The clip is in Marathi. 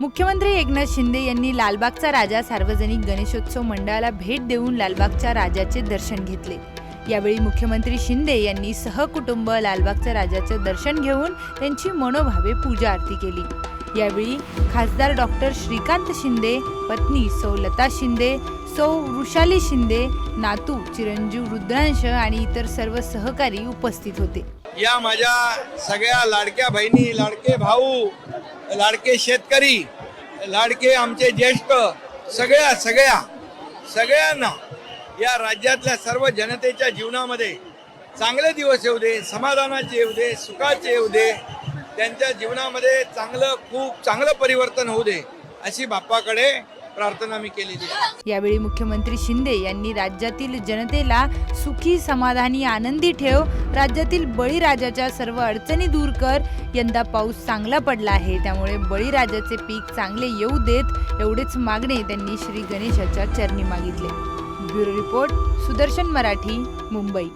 मुख्यमंत्री एकनाथ शिंदे यांनी लालबागचा राजा सार्वजनिक गणेशोत्सव मंडळाला भेट देऊन लालबागच्या राजाचे दर्शन घेतले. यावेळी मुख्यमंत्री शिंदे यांनी सहकुटुंब लालबागच्या राजाचं दर्शन घेऊन त्यांची मनोभावे पूजा आरती केली. यावेळी खासदार डॉक्टर श्रीकांत शिंदे पत्नी सौ लता शिंदे सौ वृषाली शिंदे नातू चिरंजीव रुद्रांश आणि इतर सर्व सहकारी उपस्थित होते. या माझ्या सगळ्या लाडक्या बहिणी लाडके भाऊ लाडके शेतकरी लाडके आमचे ज्येष्ठ सगळ्या सगळ्या सगळ्यांना या राज्यातल्या सर्व जनतेच्या जीवनामध्ये चांगले दिवस येऊ दे समाधानाचे येऊ दे सुखाचे येऊ दे त्यांच्या जीवनामध्ये चांगलं खूप चांगलं परिवर्तन होऊ दे अशी बाप्पाकडे प्रार्थना मी केलेली आहे. यावेळी मुख्यमंत्री शिंदे यांनी राज्यातील जनतेला सुखी समाधानी आनंदी ठेव राज्यातील बळीराजाच्या सर्व अडचणी दूर कर. यंदा पाऊस चांगला पडला आहे त्यामुळे बळीराजाचे पीक चांगले येऊ देत एवढेच मागणे त्यांनी श्री गणेशाच्या चरणी मागितले. Bureau report Sudarshan Marathi Mumbai.